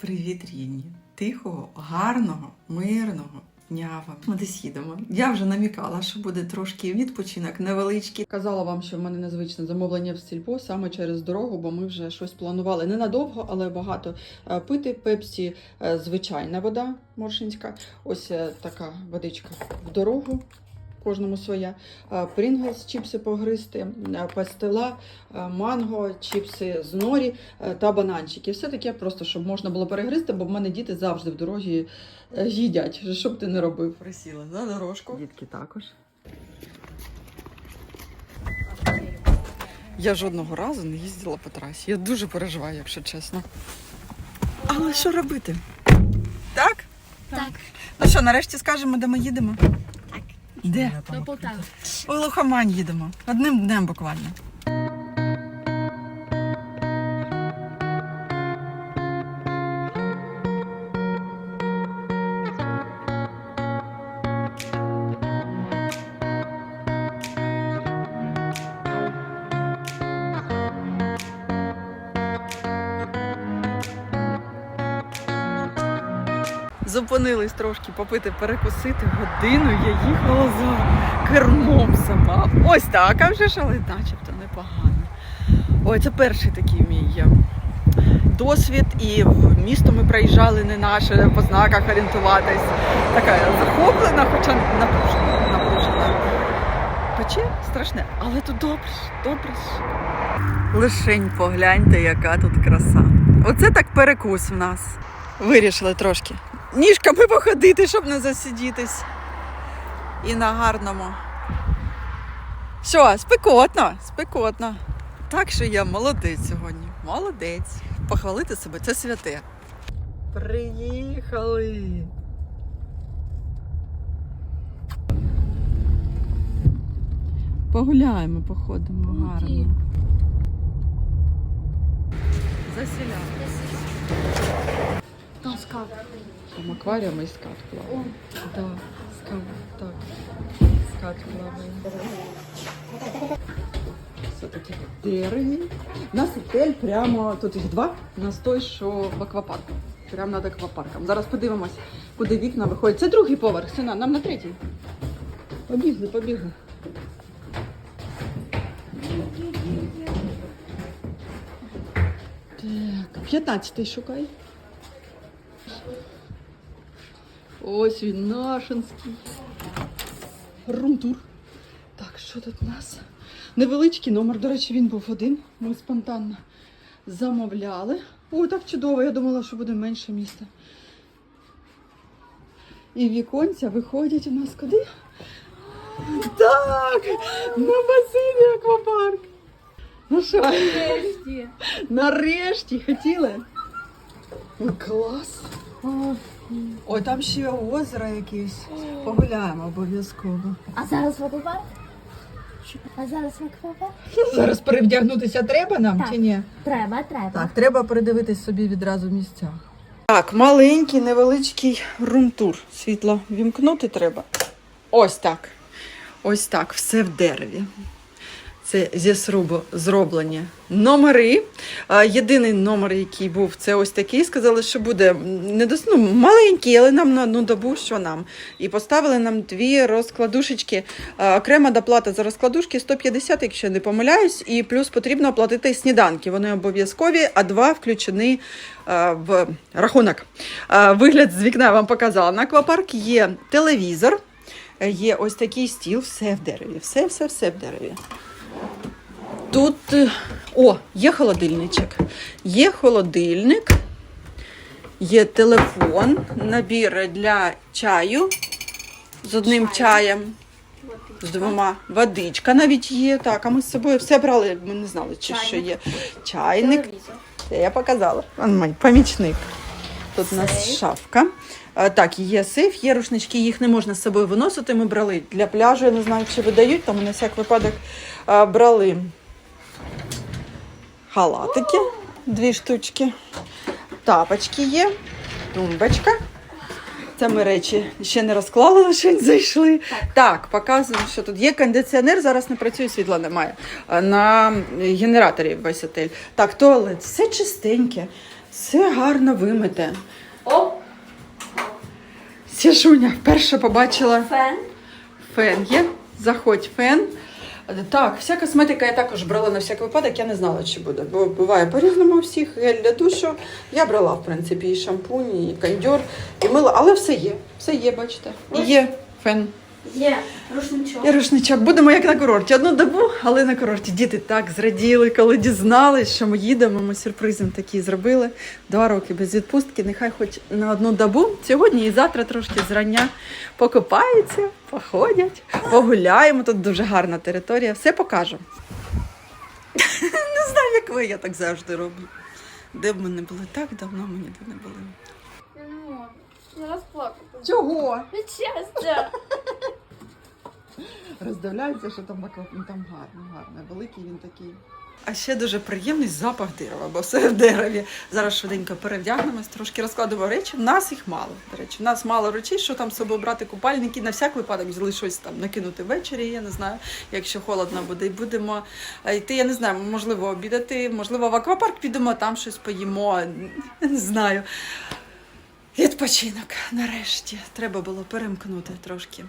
Привіт, рідні! Тихого, гарного, мирного дня вам. Ми десь їдемо. Я вже намікала, що буде трошки відпочинок невеличкий. Казала вам, що в мене незвичне замовлення в сільпо саме через дорогу, бо ми вже щось планували ненадовго, але багато е, пити. Пепсі, е, звичайна вода моршинська. Ось е, така водичка в дорогу. Кожному своя. Прінглс, чіпси погризти, е, пастила, е, манго, чіпси з норі е, та бананчики. Все таке просто, щоб можна було перегризти, бо в мене діти завжди в дорозі е, їдять. Що б ти не робив? Присіла на дорожку. Дітки також. Я жодного разу не їздила по трасі. Я дуже переживаю, якщо чесно. Але що робити? Так? Так. Ну що, нарешті скажемо, де ми їдемо? Де? До Полтави. У Лохомань їдемо. Одним днем буквально. Зупинились трошки попити, перекусити. Годину я їхала за кермом сама. Ось так, а вже ж, але начебто непогано. Ой, це перший такий мій е, досвід. І в місто ми проїжджали не наше по знаках орієнтуватись. Така захоплена, хоча напружена. напружена. Пече страшне, але тут добре, добре. Лишень погляньте, яка тут краса. Оце так перекус в нас. Вирішили трошки ніжками походити, щоб не засидітись. І на гарному. Що, спекотно, спекотно. Так що я молодець сьогодні. Молодець. Похвалити себе це святе. Приїхали. Погуляємо, походимо гарно. Засіляємо. Скат. Там акваріум і скат плаває. Да, скат, так. Скат плаває. Все таки дереві. У нас готель прямо, тут їх два. У нас той, що в аквапарку. Прямо над аквапарком. Зараз подивимось, куди вікна виходять. Це другий поверх, сина, нам на третій. Побігли, побігли. Так, 15 шукай. Ось він нашинський. Румтур. Так, що тут у нас? Невеличкий номер, до речі, він був один. Ми спонтанно замовляли. Ой, так чудово, я думала, що буде менше міста. І віконця виходять у нас куди? Так! На басейні аквапарк. Ну що? Нарешті. Нарешті хотіли? Клас! Ой, там ще озеро якесь. Погуляємо обов'язково. А зараз в аквапарк? А зараз аквапарк? Зараз перевдягнутися треба нам Так. чи ні? Треба, треба. Так, треба передивитись собі відразу в місцях. Так, маленький, невеличкий румтур. Світло вімкнути треба. Ось так. Ось так, все в дереві. Це зі срубу зроблені номери. Єдиний номер, який був, це ось такий. Сказали, що буде недос... ну, маленький, але нам на одну добу, що нам. І поставили нам дві розкладушечки. Окрема доплата за розкладушки 150, якщо не помиляюсь, і плюс потрібно оплатити сніданки. Вони обов'язкові, а два включені в рахунок. Вигляд з вікна я вам показала. На аквапарк є телевізор, є ось такий стіл, все в дереві. Все, все, все в дереві. Тут е, о, є холодильничок. Є холодильник, є телефон, набір для чаю з одним чаєм, з двома. Водичка навіть є. Так, а ми з собою все брали, ми не знали, чи що є. Чайник. Це я показала. Мій помічник. Тут у нас шафка. Так, є сейф, є рушнички, їх не можна з собою виносити. Ми брали для пляжу, я не знаю, чи видають, тому на всяк випадок брали халатики, дві штучки, тапочки є, тумбочка. Це ми речі ще не розклали, лише зайшли. Так, показуємо, що тут є кондиціонер, зараз не працює, світла немає. На генераторі весь отель. Так, туалет, все чистеньке. Все гарно вимите. Оп, Сішуня вперше побачила фен. фен. Є? Заходь, фен. Так, вся косметика я також брала на всяк випадок, я не знала, чи буде. Бо буває по-різному у всіх. Гель для душу. Я брала, в принципі, і шампунь, і кондьор, і мило, але все є. Все є, бачите. Є фен. Є рушничок. І рушничок. Будемо як на курорті. Одну добу, але на курорті. Діти так зраділи, коли дізнались, що ми їдемо. Ми сюрпризом такий зробили. Два роки без відпустки. Нехай хоч на одну добу. Сьогодні і завтра трошки зрання покопаються, походять, погуляємо. Тут дуже гарна територія. Все покажу. Не знаю, як ви, я так завжди роблю. Де б ми не були так давно, ми ніде не були. Я не можу. Я розплакати. Чого? Від щастя. Роздивляється, що там ну там гарно, гарно, великий він такий. А ще дуже приємний запах дерева, бо все в дереві. Зараз швиденько перевдягнемось, трошки розкладемо речі. У нас їх мало. До речі, у нас мало речей, що там з собою брати купальники. На всяк випадок взяли щось там накинути ввечері. Я не знаю, якщо холодно буде, і будемо йти. Я не знаю, можливо, обідати, можливо, в аквапарк підемо, там щось поїмо. Не знаю. Відпочинок нарешті. Треба було перемкнути трошки